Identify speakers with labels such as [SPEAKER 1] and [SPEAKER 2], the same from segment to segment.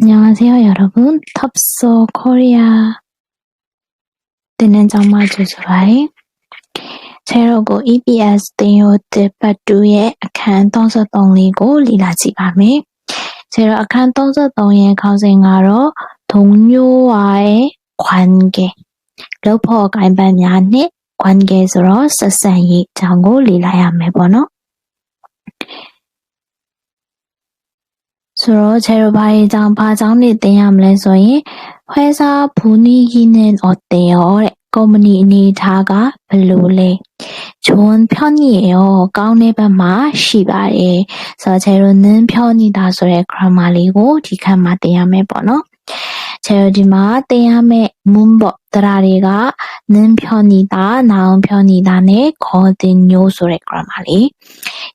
[SPEAKER 1] 안녕하세요, 여러분. 탑소 코리아 듣는 정말 조수라이. 제로고 EBS တင်ယိုတစ်ပတ်တူရဲ့အခန်း33လေးကိုလေ့လာကြည့်ပါမယ်။제로အခန်း33ရဲ့ခေါင်းစဉ်ကတော့동료와의 관계 လုပ်ဖို့ကိုင်ပတ်များနဲ့ 관계 ဆိုတော့ဆက်ဆံရေးအကြောင်းကိုလေ့လာရမယ်ပေါ့နော်။ ဆိုတော့ချေရဘာရေးကြောင့်ဘာကြောင့်နေတင်ရမလဲဆိုရင်ခွဲစားဘူနီကီနန်အော်တေရောတဲ့ကုမ္ပဏီအနေထားကဘလို့လဲဂျွန်ဖြောင်းညေရောကောင်းတဲ့ဘက်မှာရှိပါတယ်ဆိုတော့ချေရနင်းဖြောင်းညေတာဆိုတဲ့ grammar လေးကိုဒီခန်းမှာတင်ရမယ်ပေါ့နော် 제가 마 때야메 문법 드라리가 는 편이다 나은 편이다네 거든 요소래 그런 말이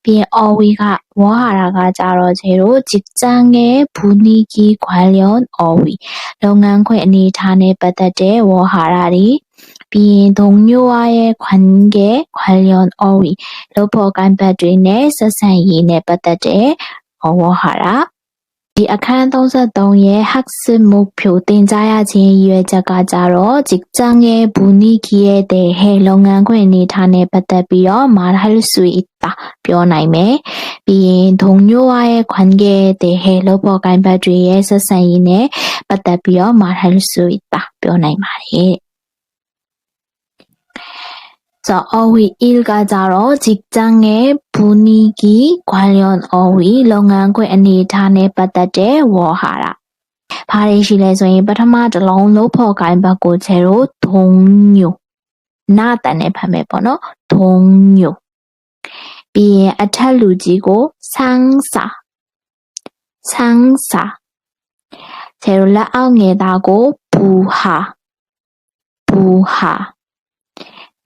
[SPEAKER 1] 비에 어휘가 워하라가 자로 제로 직장의 분위기 관련 어휘 영안회 니탄에 빠따대 워하라리 비인 동료와의 관계 관련 어휘 로퍼 간바드인의 서산이인의 빠따대 워하라 ဒီအခန်း33ရဲ့ 학습 목표 သင်ကြားရခြင်းရည်ရွယ်ချက်ကကြတော့ 직장의 분위기에 대해 လုပ်ငန်းခွင်အနေအထားနဲ့ပတ်သက်ပြီးတော့ 말할 수 있다 ပြောနိုင်မယ်ပြီးရင် 동료와의 관계에 대해 လုပ်ဖို့ကိုင်ဘတ်တွေရဲ့ဆက်ဆံရေးနဲ့ပတ်သက်ပြီးတော့ 말할 수 있다 ပြောနိုင်ပါတယ် 자, 어휘 1가 자로 직장의 분위기 관련 어휘 လုပ်ငန်းခွင်အနေအထားနဲ့ပတ်သက်တဲ့ဝေါ်ဟာရ။ဘာတွေရှိလဲဆိုရင်ပထမတစ်လုံးလို့ဖော်ကိုင်းဘတ်ကိုချဲတို့ဒုံညိုနာတန်နဲ့ဖတ်မယ်ပေါ့နော်ဒုံညိုပြီးရင်အထက်လူကြီးကိုဆန်းစာဆန်းစာချဲတို့လက်အောက်ငယ်သားကိုဘူဟာဘူဟာ ပ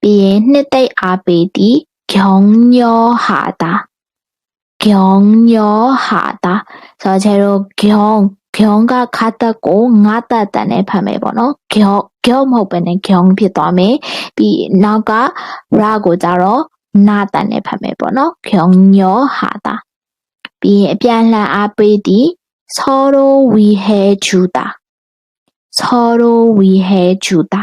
[SPEAKER 1] ဘီရင်နှစ်သိပ်အားပေးသည်ဂုံညောဟာတာဂုံညောဟာတာဆိုတော့ကျတော့ဂုံဂုံကခါတက်ကိုငါတက်တန်နဲ့ဖတ်မယ်ပေါ့နော်ဂုံဂုံမဟုတ်ဘဲနဲ့ဂုံဖြစ်သွားမယ်ပြီးနောက်ကရကိုကြတော့နာတန်နဲ့ဖတ်မယ်ပေါ့နော်ဂုံညောဟာတာပြီးရင်အပြန်လှန်အားပေးသည် sorrow we had juda sorrow we had juda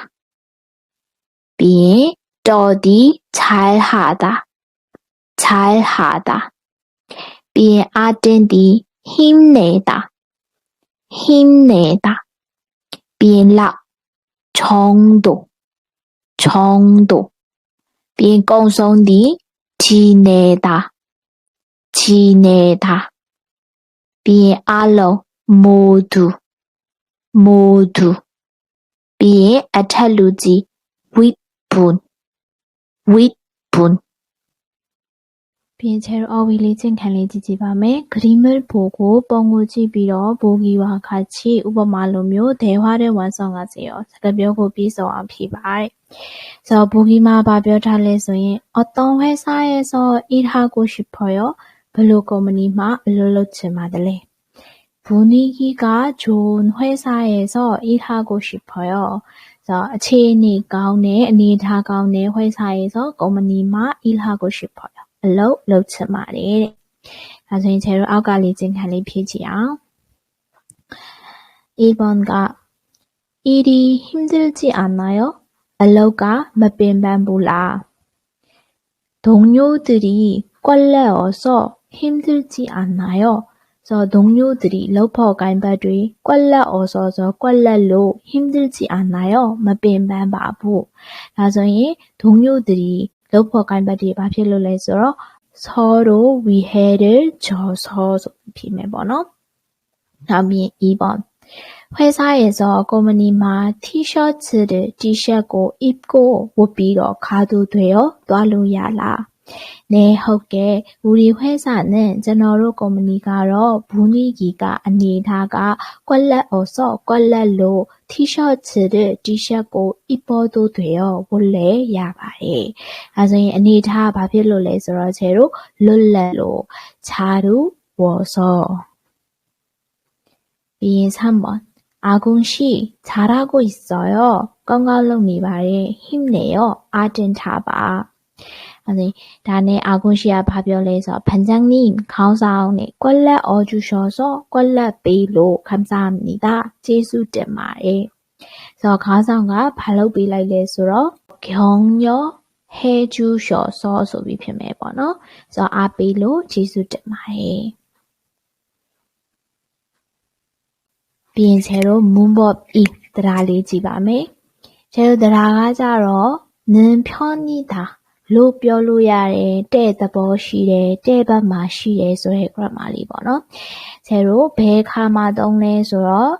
[SPEAKER 1] 비해 더디 잘하다. 잘하다. 비해 아덴디 힘내다. 힘내다. 비라 정도. 정도. 비공성디 지내다. 지내다. 비알로 모두. 모두. 비의 아탈루지 윗 분, 윗분. 빛을 어울리진 갈래지지밤에 그림을 보고 뻥우지 빌어 보기와 같이 우버말로며 대화를 완성하세요. 사가벽고 비서와 피발. 저 보기만 바벼 잘래서 어떤 회사에서 일하고 싶어요? 블루고무니마 룰루츠마들레. 분위기가 좋은 회사에서 일하고 싶어요. 그래서 체니 가운데 아니다 가운데 회사에서 고모니마 일하고 싶어요. 알로 로츠 말이. 그래서 제로 아까 리진 할리 피지야. 1번가 일이 힘들지 않나요? 알로가 마빈반불라 동료들이 꼴레어서 힘들지 않나요? 저 동료들이 러퍼간바들이 꼴라 어서서 꼴라로 힘들지 않나요? 마빈반 바부. 나중에 동료들이 러퍼간바들이 마필로 해서 서로 위해를 줘서 비밀번호. 다음이 2번. 회사에서 고모님아 티셔츠를 티셔고 입고 못 빌어 가도 돼요? 놔루야라. 네,ဟုတ်ကဲ့ 우리 회사는 ကျွန်တော်တို့ ကုမ္ပဏီကတော့ 분위기가အနေထားက 꽐လက်어서 꽐လက်လို့ 티셔츠를 티셔츠 입어도 돼요. 원래 야바에. ဒါဆိုရင် အနေထားက ဘာဖြစ်လို့လဲဆိုတော့ 쟤로 လွတ်လပ်လို့ 자루워서 ပြီးရင် 3번 아궁씨 잘하고 있어요. 껑강롱你ပါတယ် 힘내요. 아젠타바 ဒါနဲ့ 아궁씨가 ဘာပြောလဲဆိုတော့ 반장님, ခေါင်းဆောင်နဲ့ 꽐လက်어주셔서 꽐လက် ပေးလို့ 감사합니다. ကျေးဇူးတင်ပါတယ် 그래서 ခေါင်းဆောင်က ဘာလုပ်ပေးလိုက်လဲဆိုတော့ 격려해 주셔서 ဆိုပြီးဖြစ်မယ်ပေါ့နော် 그래서 အားပေးလို့ ကျေးဇူးတင်ပါတယ် ပြီးရင် 쟤로 문법 2 တရားလေးကြည့်ပါမယ် 쟤로တရားကကြတော့ 는 편이다 လို့ပြောလို့ရတယ်တဲ့သဘောရှိတယ်တဲ့ဘက်မှာရှိတယ်ဆိုတဲ့ grammar လေးပေါ့နော်။ဆယ်တို့ဘယ်ခါမှာသုံးလဲဆိုတော့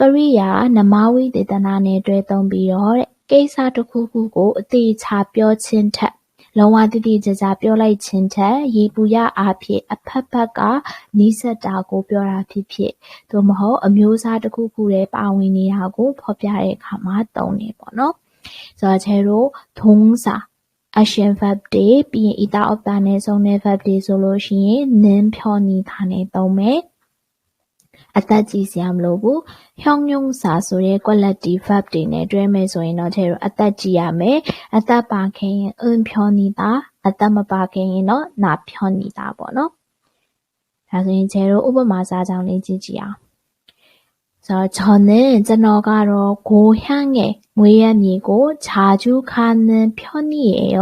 [SPEAKER 1] ကရိယာနမဝိသေသနာနဲ့တွဲသုံးပြီးတော့တဲ့ကိစ္စတစ်ခုခုကိုအသေးချာပြောခြင်းထက်လုံးဝတိတိကျကျပြောလိုက်ခြင်းထက်ရေပူရအားဖြင့်အဖက်ဖက်ကနီးစပ်တာကိုပြောတာဖြစ်ဖြစ်သို့မဟုတ်အမျိုးအစားတစ်ခုခုတည်းပါဝင်နေတာကိုဖော်ပြတဲ့အခါမှာသုံးတယ်ပေါ့နော်။ဆိုတော့ကျဲတို့ထုံးစာ Asian verb တွေပြီးရင် either of တာနဲ့ဆုံးတဲ့ verb တွေဆိုလို့ရှိရင် nin ဖြောနီတာနဲ့သုံးမယ်အသက်ကြီးစရာမလိုဘူး။ဟျောင်းညုံစာဆိုတဲ့ quality verb တွေနဲ့တွဲမယ်ဆိုရင်တော့ကျတော့အသက်ကြီးရမယ်။အသက်ပါခင်ရင်အင်ဖြောနေတာအသက်မပါခင်ရင်တော့နာဖြောနေတာပေါ့နော်။ဒါဆိုရင်ကျတော့ဥပမာစာကြောင်းလေးကြည့်ကြည့်အောင်။ ဆိုတော့저는ကျွန်တော်ကတော့고향에မွေးရပ်မြေကို자주가는 편이에요.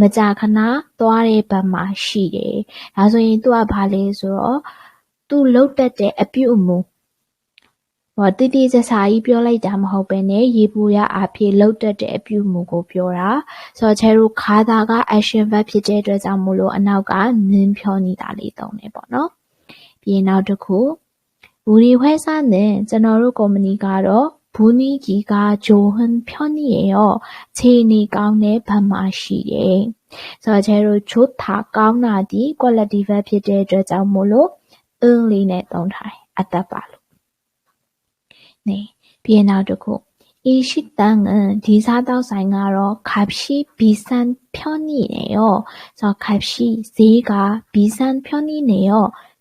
[SPEAKER 1] မကြာခဏသွားတဲ့ဘက်မှာရှိတယ်။ဒါဆိုရင်သူကဘာလဲဆိုတော့သူလုပ်တတ်တဲ့အပြုအမူတိတိကျကျကြီးပြောလိုက်တာမဟုတ်ဘဲနဲ့ယေဘုယျအားဖြင့်လုပ်တတ်တဲ့အပြုအမူကိုပြောတာ။ဆိုတော့ချယ်တို့ခါသာက action verb ဖြစ်တဲ့အတွက်ကြောင့်မို့အနောက်က는 편이다လေးသုံးတယ်ပေါ့နော်။ပြီးရင်နောက်တစ်ခု 우리회사는ကျွန်တော်တို့ကုမ္ပဏီကတော့분위기가 좋은 편이에요. အခြေအနေကောင်းတဲ့ဘက်မှာရှိတယ်။ဆိုတော့ကျတို့ 좋다 ကောင်းတာဒီ quality verb ဖြစ်တဲ့အတွက်ကြောင့်မို့လို့응လေးနဲ့သုံးထားတယ်။အသက်ပါလို့။네ပြီးရင်နောက်တစ်ခု이 식당은 ဒီစားသောက်ဆိုင်ကတော့값이 비싼 편이에요. ဆိုတော့값이ဈေးက 비싼 편이네요.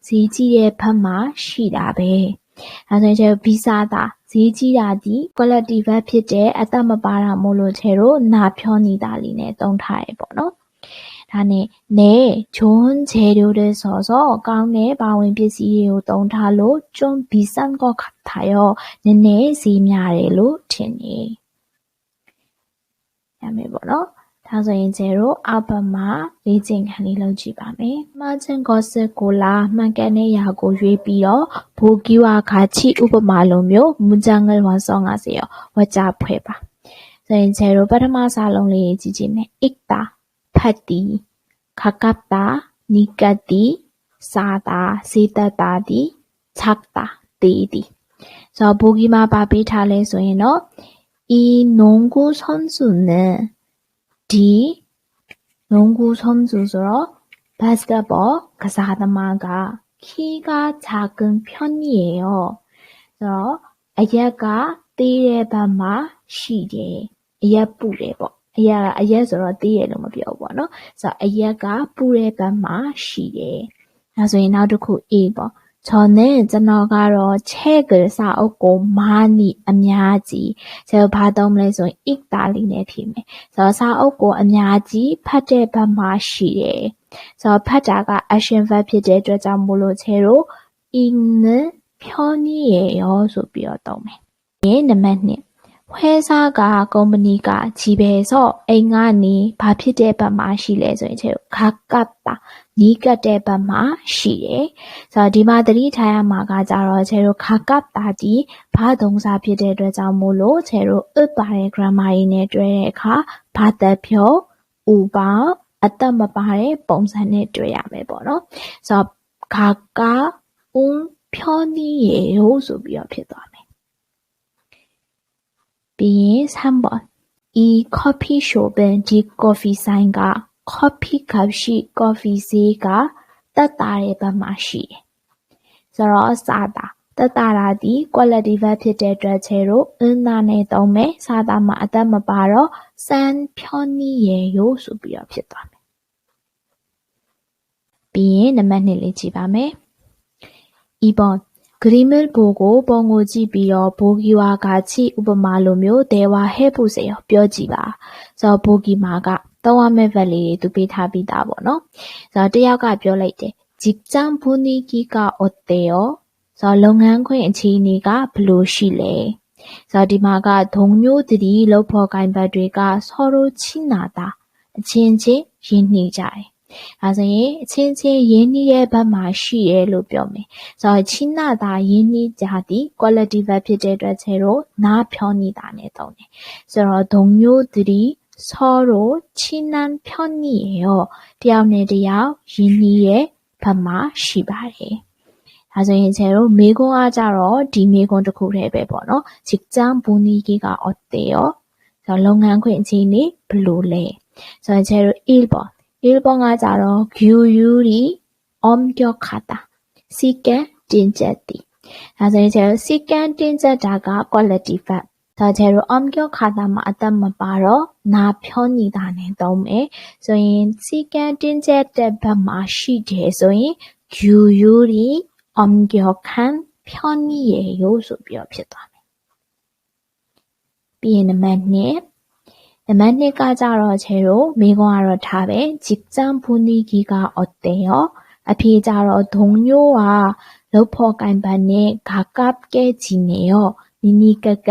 [SPEAKER 1] ဈေးကြီးတဲ့ဘက်မှာရှိတာပဲ။ဒါဆိုရင်ကျဗီဇာသာဈေးကြီးတာဒီ quality bag ဖြစ်တဲ့အသက်မပါတာမို့လို့ခြေတို့နာဖြောနေတာလीနဲ့တုံးထားရပေါ့နော်။ဒါနဲ့နဲဂျွန်းခြေတို့တဲ့စော်စော်ကောင်းတဲ့ပါဝင်ပစ္စည်းတွေကိုတုံးထားလို့ဂျွန်းဘီဆန်ကောခတ်ထားရောနည်းနည်းဈေးများတယ်လို့ထင်နေ။ရမယ်ပေါ့နော်။ ဒါဆိုရင်ကျတို့အောက်ဘက်မှာလေ့ကျင့်ခန်းလေးလုပ်ကြည့်ပါမယ်။မှားခြင်းကောစစ်ကိုလာမှန်ကန်တဲ့ရာကိုရွေးပြီးတော့ဘူကီဝါခါချီဥပမာလိုမျိုးမူကြငယ်ဝန်ဆောင်ငါစေရောဝကြဖွဲ့ပါ။ဆိုရင်ကျတို့ပထမစာလုံးလေးကြည့်ကြည့်မယ်။ ikta ဖတ်တီခကပ်တာနီကတိစာတာစေတတာဒီချက်တာတေးဒီဆိုတော့ဘူကီမှာပါပေးထားလဲဆိုရင်တော့이농구선수는 D 농구 선수로 바스켓볼 가사하다마가 키가 작은 편이에요. 그래서 아야가 띠의 밤마 시제 아야 뿌레 ပေါ့အရာအရက်ဆိုတော့တည်ရလို့မပြောဘူးပေါ့နော်ဆိုတော့အရက်ကပူတဲ့ဘက်မှာရှိတယ်ဒါဆိုရင်နောက်တစ်ခု A ပေါ့ 저는 저너가로 책을 사오고 많이 아냐지 제가 받아오면서 읽다리네 피메 저 사오고 아냐지 파제 밤마시에 저 파자가 아신바 피제 저자 물로 제로 읽는 편이에요 소비어도메 예 나만님 회사가 컴퍼니가 집에서 앵간이 밥 피제 밤마시래 저희 제로 가깝다 နီးကပ်တဲ့ဘက်မှာရှိတယ်။ဆိုတော့ဒီမှာသတိထားရမှာကကြတော့ခြေတို့ခါကပ်တာဒီဘာသုံးစားဖြစ်တဲ့အတွက်ကြောင့်မို့လို့ခြေတို့ဥပါတဲ့ grammar ရင်းနဲ့တွဲတဲ့အခါဘာသက်ဖြောဥပါအသက်မပါတဲ့ပုံစံနဲ့တွေ့ရမယ်ပေါ့နော်။ဆိုတော့ခါကာဦးဖြောနီးရေလို့ဆိုပြီးတော့ဖြစ်သွားမယ်။ပြီးရင်3번이 커피 숍은 ဒီ coffee ဆိုင် က coffee ကပ်ရှိ coffee ဈေးကတက်တာတဲ့ဘက်မှာရှိတယ်။ဆိုတော့စားတာတက်တာတာဒီ quality verb ဖြစ်တဲ့အတွက်ချေတို့အင်းနာနဲ့သုံးမယ်စားတာမှာအသက်မပါတော့စမ်းဖြောနီးရေရိုးဆိုပြီးတော့ဖြစ်သွားမယ်။ပြီးရင်နံပါတ်2လေးကြည့်ပါမယ်။ 2번 그림을 보고 뻥을 집이어 보기와 같이 우버말로며 대화해보세요. 뼈지바. 그래서 보기마가 သုံးရမယ့် verb လေးတွေသူပေးထားပြီးသားပေါ့နော်။ဆိုတော့တယောက်ကပြောလိုက်တယ်။ဂျစ်ချန်ဘူနီကီကာအိုတေယောဆိုတော့လုပ်ငန်းခွင်အခြေအနေကဘယ်လိုရှိလဲ။ဆိုတော့ဒီမှာကဒုံမျိုးတတိလုပ်ဖို့ဂိုင်ဘတ်တွေကဆော်ရိုချိနာတာအချင်းချင်းရင်းနှီးကြတယ်။ဒါဆိုရင်အချင်းချင်းရင်းနှီးရဲ့ဘက်မှာရှိရဲလို့ပြောမယ်။ဆိုတော့ချိနာတာရင်းနှီးကြသည့် quality verb ဖြစ်တဲ့အတွက်ခြေတော့နားဖြောနေတာနဲ့တုံးတယ်။ဆိုတော့ဒုံမျိုးတတိ 서로친한편이에요တယောက်နဲ့တယောက်ရင်းနှီးရဲ့ဘက်မှာရှိပါတယ်။ဒါဆိုရင်ခြေတို့မေခွန်းအားကြတော့ဒီမေခွန်းတစ်ခုတည်းပဲပေါ့နော်။직장분위기가어때요ဆိုတော့လုပ်ငန်းခွင်အခြေအနေဘယ်လိုလဲ။ဆိုတော့ခြေတို့1ပေါ့ 1번가 자러 규율이 엄격하다. 시간 딘제디. 그래서 이제 시간 딘제다가 quality verb. ဒါကျတော့ omkyo ခါတာမှာအသက်မပါတော့နာပြောညီတာနဲ့သုံးမယ်ဆိုရင်စီကံတင်းကျက်တဲ့ဘက်မှာရှိတယ်ဆိုရင် gyuyu ri omkyo kan ပြောညီရေရိုးဆိုပြီးတော့ဖြစ်သွားမယ်ပြီးရင်နံပါတ်2နံပါတ်2ကကြတော့ခြေတို့မိကွန်ကတော့ထားပဲဂျစ်ချမ်ဖူနီဂီကအတဲရောအဖေကြတော့ဒုံညိုကလုတ်ဖို့ကန်ပန်နဲ့ဂါကပ်ကဲချီနေရောနီနီကက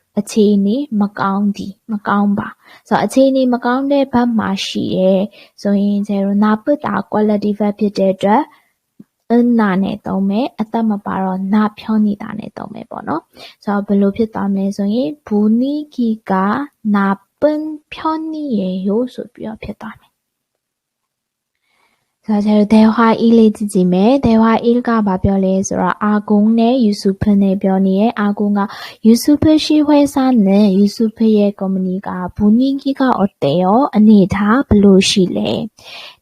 [SPEAKER 1] အခြေအနေမကောင်းသည်မကောင်းပါဆိုတော့အခြေအနေမကောင်းတဲ့ဘက်မှာရှိရဲဆိုရင်ဇေရိုနာပတာ quality verb ဖြစ်တဲ့အတွက်အင်းနာနဲ့သုံးမယ်အသက်မပါတော့နာဖြောင်းနေတာနဲ့သုံးမယ်ပေါ့နော်ဆိုတော့ဘယ်လိုဖြစ်သွားမလဲဆိုရင်ဘူနီကီကနာပန်ဖြောင်းနေရိုးဆိုပြီးတော့ဖြစ်သွားမယ် ဒါကြတော့ there were il လေးကြည့်ကြည့်မယ် there were il ကဘာပြောလဲဆိုတော့အာဂုံနဲ့ယူဆုဖနဲ့ပြောနေရဲ့အာဂုံကယူဆုဖရှိဝဲစားနဲ့ယူဆုဖရဲ့ company ကဘူနင်းကြီးကအတဲရောအနေထားဘလို့ရှိလဲ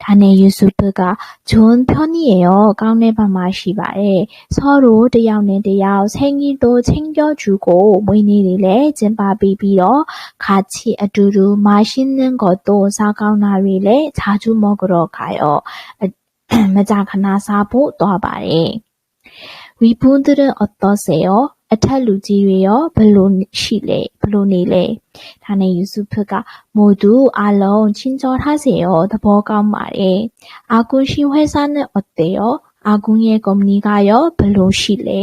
[SPEAKER 1] ဒါနဲ့ယူဆုဖကဂျွန်ဖြောနီရဲ့ရောကောင်းတဲ့ဘက်မှာရှိပါတယ်ဆောရိုတယောက်နဲ့တယောက်ဆင်းကြီးတို့ချင်းကျော်ကျူကိုမွေးနေ့တွေလည်းကျင်းပပြီးပြီးတော့ခါချီအတူတူမာရှင်းနင်းကိုတို့စားကောင်းတာတွေလည်းခြားကျူမောကြတော့ခါရော မကြာခဏစားဖို့သွားပါတယ်ဝီပူးသူရင်အတော်စေရောအထက်လူကြီးတွေရောဘလို့ရှိလဲဘလို့နေလဲဒါနဲ့ယူဆုဖကမိုသူအလုံးချင်းကြောထားစေရောသဘောကောင်းပါတယ်အာကွန်ရှင်ဝဲစားနဲ့အသေးရောအာကွန်ရဲ့ကုမ္ပဏီကရောဘလို့ရှိလဲ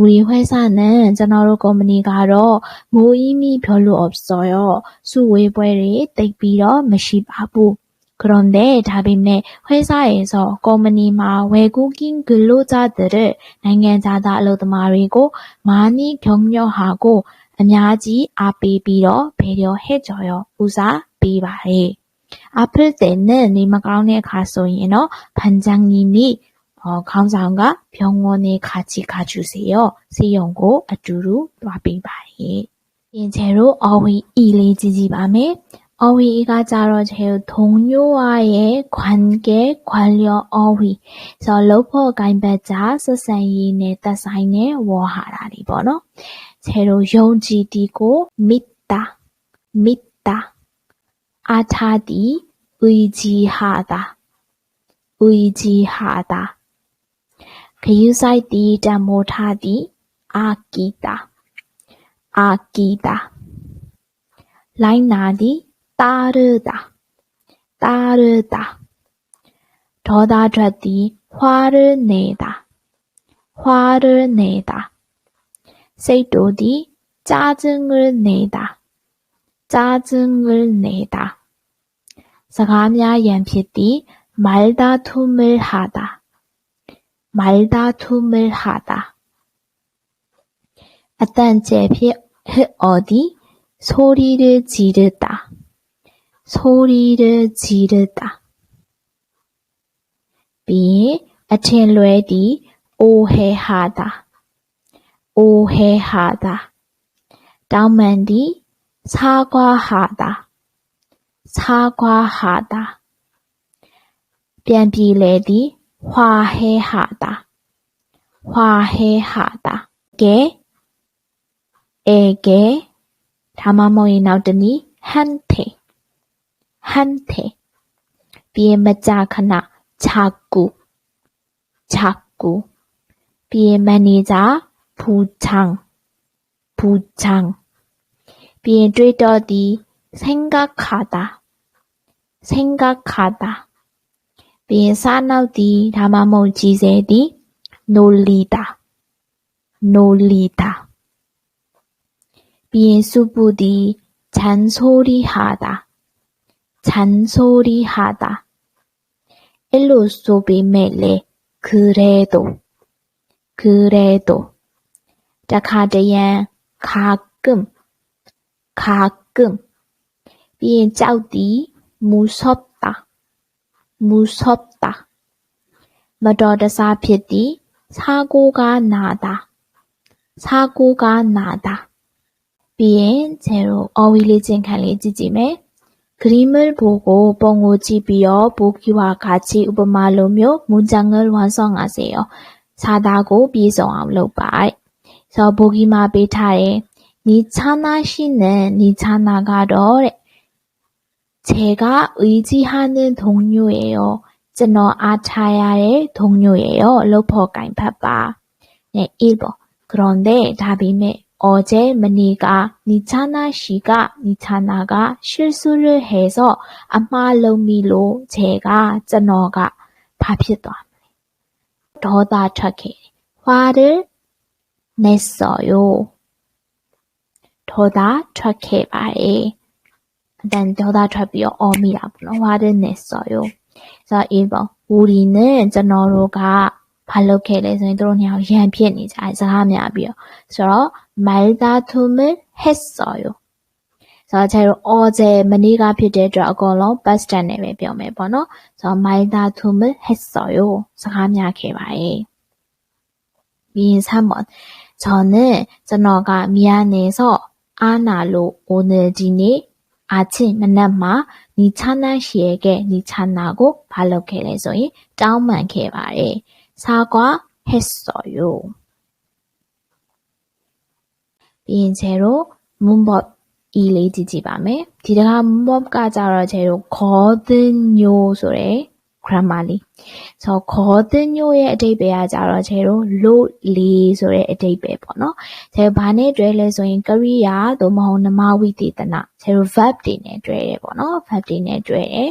[SPEAKER 1] ဝီဝဲစားနဲ့ကျွန်တော်တို့ကုမ္ပဏီကတော့မိုးအီမီပြောလို့ obsolete စုဝေးပွဲတွေတိတ်ပြီးတော့မရှိပါဘူး 그런데 다빈네 회사에서 거머니마 외국인 근로자들을နိုင်ငံခြားသား အလုပ်သမားတွေကို 많이 격려하고 아냐지 앞에 빌어 배려해줘요. 우사 비바해. 아플 때는 니마가운에 가서이너 반장님이 어, 강사원과 병원에 같이 가주세요. 세연고 아주루 와비바해. 现在로 어휘 이레지지밤에 어휘가 자로 제일 동료와의 관계 관련 어 휘. 그래서 로퍼 간배자 스승인의 뜻사인의 워하라리 번 호. 제로 용지디고 믿다 믿다 아타디 의지하다 의지하다 그유사이디 다모타디 아끼다 아끼다 라이나디 따르다, 따르다. 저다저디 화를 내다, 화를 내다. 세도디 짜증을 내다, 짜증을 내다. 사가냐 연피디 말다툼을 하다, 말다툼을 하다. 아딴 제피 어디 소리를 지르다. 소리를 지르다 ပြီးရင်အထင်လွဲသည် 오해하다 오해하다 တောင်းပန်သည် 사과하다 사과하다 ပြန်ပြေလည်သည် 화해하다 화해하다 ကဲဧကဲဒါမှမဟုတ်ရင်နောက်တနည်း 한테 한테. 비에마자카나 자꾸 자꾸. 비에마니자 부창 부창. 비에드더디 생각하다 생각하다. 비에사나우디 다마모지세디 놀리다 놀리다. 비에수부디 잔소리하다. 잔소리하다 အဲ့လိုဆိုပေမဲ့လေ 그래도 그래도 တခါတရံ 가끔 가끔 ပြီးရင်ကြောက်သည် 무섭다 무섭다 မတော်တဆဖြစ်သည် 사고가 나다 사고가 나다 ပြီးရင်ကျဲတို့အော်ဝီလေးချင်းခံလေးကြည့်ကြည့်မယ် 그림을 보고 뻥오지 비어 보기와 같이 우범말로며 문장을 완성하세 요. 사다고 비성함 로바 이. 저 보기만 베타에 니 차나 씨는 니 차나가로 제가 의지하는 동료예 요. ကျွန်တော်အားထားရတဲ့ဒုံညိုရဲ့လို့ဖော်ကင်ဖတ်ပါ။နဲ့အေးပေါ့ grande ဒါပေမဲ့ 어제 머니가 니차나 씨가 니차나가 실수를 해서 안말로미로 제가 쩌너가 밥이더니 더다 착해 화를 냈어요. 더다 착해 봐에 일단 더다 착비요 어미라고 화를 냈어요. 자 1번 우리는 쩌너로가 ဘာလုပ်ခဲ့လဲဆိုရင်တို့ညောင်ရန်ဖြစ်နေကြတယ်စကားများပြီးတော့ဆိုတော့ malda tumen hessoyo ဆိုတော့ကျတော့ oje မနေ့ကဖြစ်တဲ့အတွက်အကုန်လုံး past tense နဲ့ပဲပြောမယ်ပေါ့နော်ဆိုတော့ malda tumen hessoyo စကားများခဲ့ပါတယ်ပြီးရင် someone 저는ကျွန်တော်ကမြန်နေဆိုအားနာလို့ owner ဒီနေ့အချင်းမနက်မှာနီချာနာရှည်ခဲ့နီချာနာကိုဖားလုပ်ခဲ့လဲဆိုရင်တောင်းပန်ခဲ့ပါတယ်။ 사과했어요. ပြီးရင်ကျဲတို့ 문법 2လေးကြည့်ကြည့်ပါမယ်ဒီတခါ 문법 ကကြတော့ကျဲတို့ 거든요 ဆိုတဲ့ grammar လေးဆိုတော့ 거든요 ရဲ့အဓိပ္ပာယ်ကကြတော့ကျဲတို့လို့လေဆိုတဲ့အဓိပ္ပာယ်ပေါ့နော်ကျဲဘာနဲ့တွဲလဲဆိုရင်ကရိယာသို့မဟုတ်နမဝိသေသနကျဲတို့ verb တွေနဲ့တွဲတယ်ပေါ့နော် verb တွေနဲ့တွဲတယ်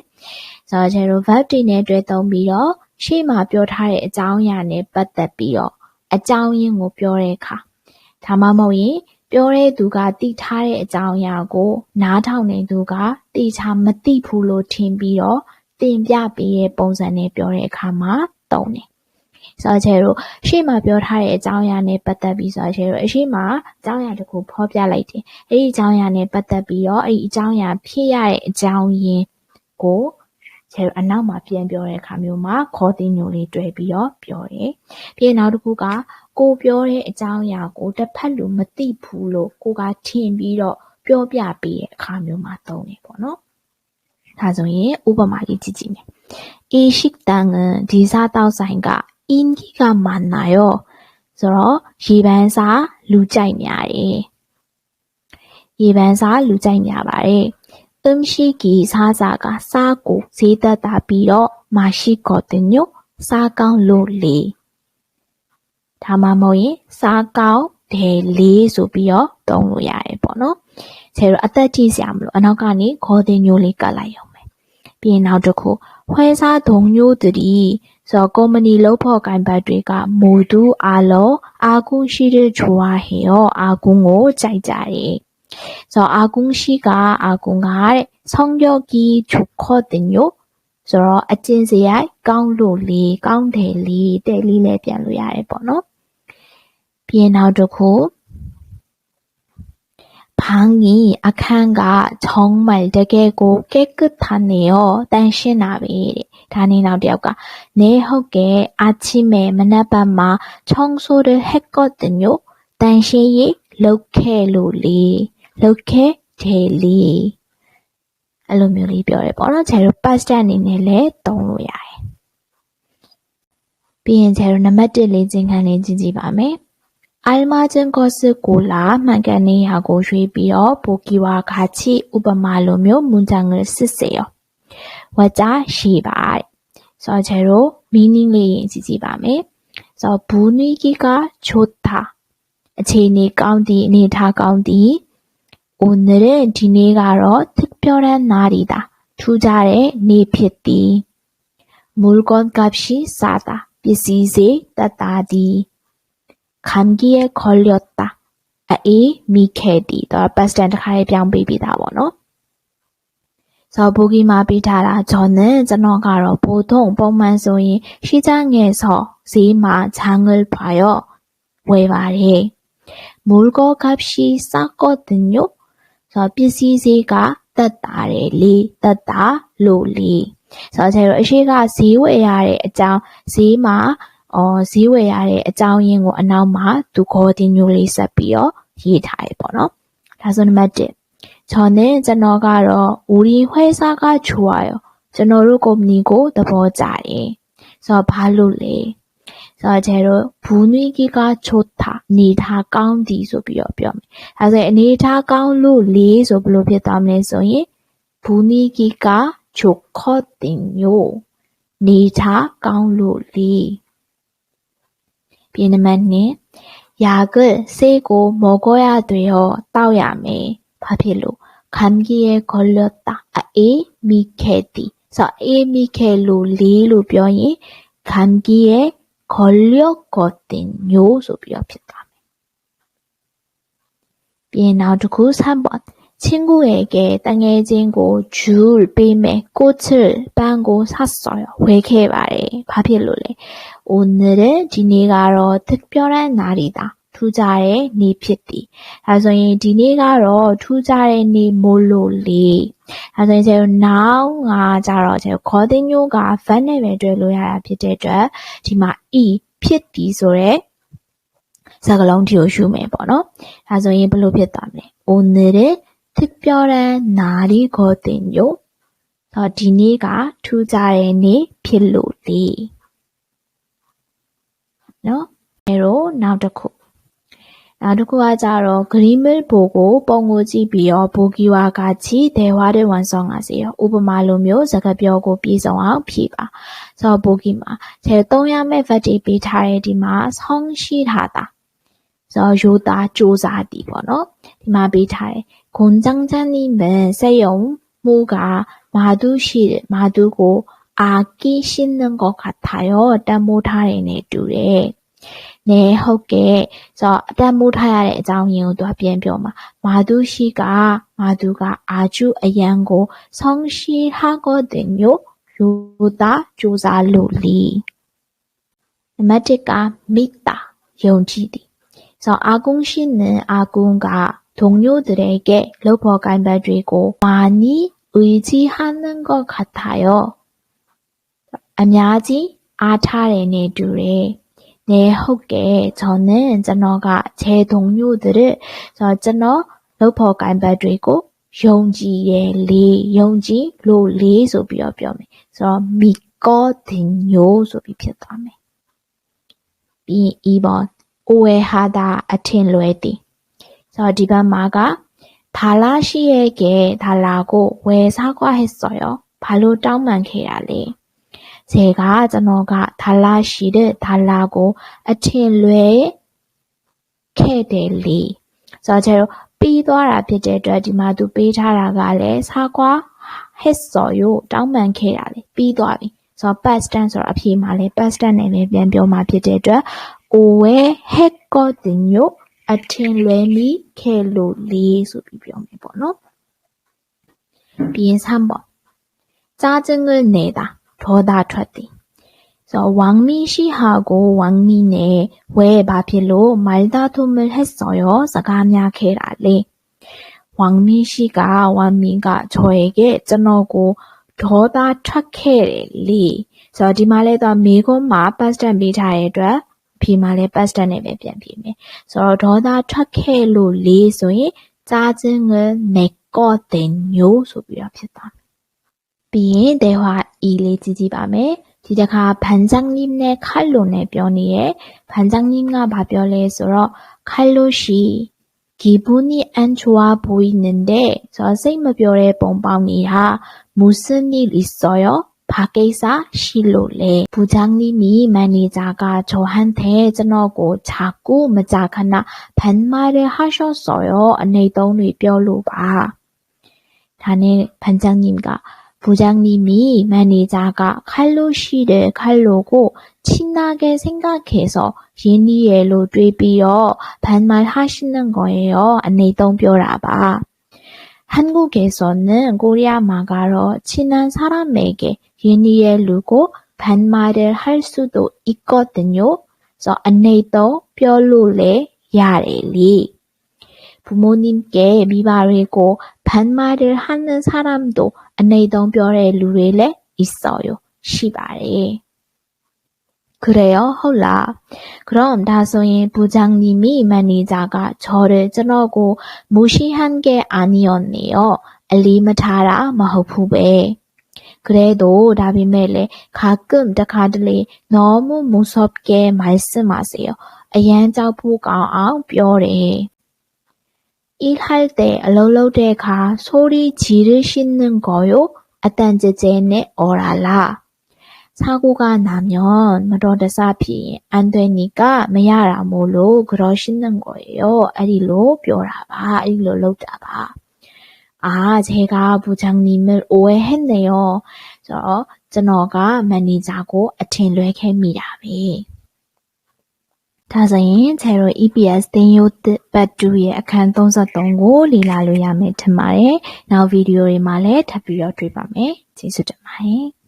[SPEAKER 1] ဆိုတော့ကျဲတို့ verb တွေနဲ့တွဲသုံးပြီးတော့ ရှေ့မှာပြောထားတဲ့အကြောင်းအရာနဲ့ပတ်သက်ပြီးတော့အကြောင်းရင်းကိုပြောတဲ့အခါဒါမှမဟုတ်ရင်ပြောတဲ့သူကသိထားတဲ့အကြောင်းအရာကို နားထောင်နေသူကသိချာမသိဘူးလို့ထင်ပြီးတော့တင်ပြပေးတဲ့ပုံစံနဲ့ပြောတဲ့အခါမှာသုံးတယ်။ဆိုတော့ချေတို့ရှေ့မှာပြောထားတဲ့အကြောင်းအရာနဲ့ပတ်သက်ပြီးဆိုတော့ချေတို့အရှိမအကြောင်းအရာတစ်ခုဖော်ပြလိုက်တယ်။အဲ့ဒီအကြောင်းအရာနဲ့ပတ်သက်ပြီးတော့အဲ့ဒီအကြောင်းအရာဖြစ်ရတဲ့အကြောင်းရင်းကို ချယ်အနောက်မှာပြန်ပြောတဲ့အခါမျိုးမှာခေါ်တင်ညိုလေးတွဲပြီးတော့ပြောတယ်။ပြီးရင်နောက်တစ်ခုကကိုပြောတဲ့အကြောင်းအရာကိုတစ်ဖက်လူမသိဘူးလို့ကိုကထင်ပြီးတော့ပြောပြပေးတဲ့အခါမျိုးမှာသုံးတယ်ပေါ့နော်။ဒါဆိုရင်ဥပမာလေးကြည့်ကြည့်မယ်။ A ရှိတန်ဒီစားတောက်ဆိုင်က in ကြီးကမာနာရောဆိုတော့ရေပန်းစားလူကြိုက်များတယ်။ရေပန်းစားလူကြိုက်များပါတယ်။ 음식이 사자가 싸고 세다다 비어 맛있거든요. 싸강 롤리. ဒါမှမဟုတ်ရင်စားကောင်းတယ်လေးဆိုပြီးတော့သုံးလို့ရတယ်ပေါ့နော်ဆယ်တော့အသက်ကြီးစရာမလိုအနောက်ကနေခေါ်တဲ့ညိုးလေးကတ်လိုက်ရုံပဲပြီးရင်နောက်တစ်ခုဖွဲစားဒုံညိုးတည်းဆိုတော့ကုမ္ပဏီလုံးဖို့ကိုင်ဘတ်တွေကမူတူအားလုံးအာကုရှိတဲ့ဂျွာဟေရောအာကုကိုကြိုက်ကြတယ် 그래서 아궁 씨가 아궁아 성격이 좋거든 요. 그래서 아찐세야 깡로리 깡대리 대리네 변로야 해보 노. 비엔하우드고 방이 아칸가 정말 되게 고 깨끗하네 요. 단신아베 단인아우디아가 내 허게 아침에 만나밤마 청소를 했거든 요. 단신이 이렇게 로리 လုတ်ခဲဂျယ်လီအဲ့လိုမျိုးလေးပြောရဲပေါ့နော်ဂျယ်တို့ past tense အနေနဲ့လည်းသုံးလို့ရတယ်ပြီးရင်ဂျယ်တို့နံပါတ်1လေးခြင်းခံလေးကြည့်ကြည့်ပါမယ်အိုင်မာဂျန်ကောစစ်ကိုလာမှန်ကန်နေရာကိုရွှေ့ပြီးတော့ပိုကီဝါခါချိဥပမာလိုမျိုးမွန်တန်ငယ်စစ်စေရောဝါကြရှိပါဆိုတော့ဂျယ်တို့ meaning လေးရင်ကြည့်ကြည့်ပါမယ်ဆိုတော့ဘူနီကီကချိုတာအခြေအနေကောင်းသည်အနေထားကောင်းသည် 오늘은 니네가로 특별한 날이다. 투자를 내폈디. 물건값이 싸다. 비시세 따다디. 감기에 걸렸다. 아이 미케디. 더빠스탠드 가해병 비비다 원어. 저보기마 비타라 저는 전어가로 보통 뽕만 소인 시장에서 세마 장을 봐요. 왜 말해? 물건값이 쌌거든요. ဆိုတော့ပစ္စည်းဈေးကသက်သာတယ်လေသက်သာလို့လေဆိုတော့ကျတော့အရှိကဈေးဝယ်ရတဲ့အကြောင်းဈေးမှာအော်ဈေးဝယ်ရတဲ့အကြောင်းရင်းကိုအနောက်မှာသူခေါ်တင်မျိုးလေးဆက်ပြီးတော့ရေးထားရပေါ့နော်ဒါဆိုနံပါတ်1ကျွန်တော်ကျွန်တော်ကတော့ဦးရီခွဲစားကချူရရောကျွန်တော်တို့ကုမ္ပဏီကိုသဘောကျတယ်ဆိုတော့ဘာလို့လဲ ။ဆိုတော့ကျဲတို့ဘူးနွီကီကချိုတာနေထားကောင်းသည်ဆိုပြီးတော့ပြောမယ်။ဒါဆိုရင်အနေထားကောင်းလို့လေးဆိုဘယ်လိုဖြစ်သွားမလဲဆိုရင်ဘူးနွီကီကချိုခော့တင်ယိုနေထားကောင်းလို့လေး။ပြင်နံပါတ်1ယာကစေကိုမောကိုရတွေရောတောက်ရမယ်။ဘာဖြစ်လို့ခံကြီးရဲ့ခေါ်လတာအေးမိခဲတီဆိုအေးမိခဲလို့လေးလို့ပြောရင်ခံကြီးရဲ့ 걸렸거든 요섭이었다. 비나주구 3번 친구에게 땅에 진고 줄 빔에 꽃을 빵고 샀어요. 회계발에 바빌론에 오늘은 지니가로 특별한 날이다. 투자의 니 피띠. ဒါဆိုရင်ဒီနေ့ကတော့ 투자의 니 몰로리. ဒါဆိုရင် noun ကကြတော့ ခေါ်တဲ့မျိုးက verb နဲ့ပဲတွဲလို့ရတာဖြစ်တဲ့အတွက်ဒီမှာ e ဖြစ်သည်ဆိုတဲ့စကားလုံးဒီကိုယူမယ်ပေါ့နော်။ဒါဆိုရင်ဘယ်လိုဖြစ်သွားမလဲ 오늘은 특별한 날이거든요. ဒီနေ့က 투자의 နေ့ ဖြစ်လို့လေ။နော်။အဲတော့နောက်တစ်ခု နောက်တစ်ခုကကြတော့ green milk ဘိုကိုပုံကိုကြည့်ပြီးတော့ဘိုကီဝါကချီဒေဝါတဲ့ဝန်ဆောင်ကစီရောဥပမာလိုမျိုးစကားပြောကိုပြေဆောင်အောင်ဖြည့်ပါဆိုတော့ဘိုကီမှာကျေသုံးရမယ့် verb ပေးထားတဲ့ဒီမှာဆောင်းရှိထားတာဆိုတော့ယူတာစ조사တီပေါ့နော်ဒီမှာပေးထားတယ်ဂွန်ဂျန်ဂျန်နီမန်ဆက်ယုံမူကမာဒူရှိတယ်မာဒူကိုအာကီရှင်းတဲ့ကောခါထားရောတမိုးထားတဲ့နေတူတယ် နဲဟုတ်ကဲ့ဆိုတော့အတတ်မိုးထားရတဲ့အကြောင်းရင်းကိုသူကပြန်ပြောမှာမာသူရှိကမာသူကအာကျုအယံကို성실하거든요ရိုသာကြိုးစားလို့လီနံပါတ်1ကမိတာယုံကြည်သည်ဆိုတော့အာကုန်းရှိနအာကုန်းက동료들에게လုပ်ဖော်ကိုင်ဘတ်တွေကို많이의지하는것같아요အများကြီးအားထားတယ်နဲ့တူတယ် 네, 호게 저는 저너가 제 동료들을 저 저너 로퍼 간바드리고 용지의 리 용지 로리 소비어 비어메 저 믿거든요 소비 피었다메 이 이번 오해하다 아틴로에디 저 디바 마가 달라시에게 달라고 왜 사과했어요? 발로 짱만 해야 돼. 제ကကျွန်တော်ကဒါလာရှိတဲ့ဒါလာကိုအထင်လွဲခဲ့တယ်လေဆိုတော့ကျတော့ပြီးသွားတာဖြစ်တဲ့အတွက်ဒီမှာသူပေးထားတာကလည်းစာကွာ his ဆိုရို့တောင်းပန်ခဲ့တာလေပြီးသွားပြီဆိုတော့ past tense ဆိုတော့အဖြေမှာလည်း past tense နဲ့လည်းပြန်ပြောမှာဖြစ်တဲ့အတွက် owe had got the new အထင်လွဲမိခဲ့လို့လေဆိုပြီးပြောမယ်ပေါ့နော်ပြီးရင်ဆမ်းပေါ့ကြားခြင်းနဲ့နေတာ ဒေါသထွက်သည်။ဆိုဝမ်မီရှိဟာကိုဝမ်မီနဲ့ဝဲဘာဖြစ်လို့မိုင်တာထုမဟက်ဆော်ရောစကားများခဲ့တာလေ။ဝမ်မီရှိကဝမ်မီကချော်ရဲ့ကျွန်တော်ကိုဒေါသထွက်ခဲ့တယ်လေ။ဆိုတော့ဒီမှာလဲတော့မေကွန်းမှာ past tense ပေးထားတဲ့အတွက်ဖြေမှာလဲ past tense နဲ့ပဲပြန်ဖြေမယ်။ဆိုတော့ဒေါသထွက်ခဲ့လို့လေဆိုရင်ကြားခြင်းငယ်နေကောတဲ့ညိုဆိုပြီးတော့ဖြစ်သွား ပြီးရင်대화2လေးကြည့်ကြည့်ပါမယ်ဒီတစ်ခါ반장님နဲ့칼로နဲ့ပြောနေရဲ့반장님ကဘာပြောလဲဆိုတော့칼로 씨 기분이 안 좋아 보이는데 저စိတ်မပြောတဲ့ပုံပေါက်နေတာ 무슨 일 있어요? 바ကိစ္စရှိလို့လဲ부장님이 매니저가 저한테 ကျွန်တော်ကို 자꾸မကြာခဏ 반말을 하셨어요. အနေသုံးတွေပြောလို့ပါဒါနဲ့반장님과 부장님이 매니저가 칼로 씨를 칼로고 친하게 생각해서 예니엘로 되비어 반말하시는 거예요. 안내동 뼈라봐. 한국에서는 코리아 마가로 친한 사람에게 예니엘루고 반말을 할 수도 있거든요. 그래서 안내동 뼈로래 야레리. 부모님께 미바리고 반말을 하는 사람도 안내동별의 루일에 있어요. 시발이. 그래요, 헐라. 그럼 다소의 부장님이 매니자가 저를 찌르고 무시한 게 아니었네요. 엘리마타라 마후부베. 그래도 라비멜레 가끔 다카들이 너무 무섭게 말씀하세요. 아얀자부가 아우뼈래. 일할 때 롤롤대가 소리 지르시는 거요? 아딴제제네 어라라. 사고가 나면 그러다시피 안 되니까 매야라 몰로 그러시는 거예요. 아리로 뼈라봐, 아리로 롤다봐. 아, 제가 부장님을 오해했네요. 저, 저너가 매니저고 아틴 레케미라비. ဒါဆိုရင်ဆယ်တို့ EPS သင်ရိုးသစ်ပတ်2ရဲ့အခန်း33ကိုလေ့လာလို့ရမယ်ထင်ပါတယ်။နောက်ဗီဒီယိုတွေမှာလည်းထပ်ပြီးတော့တွေ့ပါမယ်။ကျေးဇူးတင်ပါတယ်။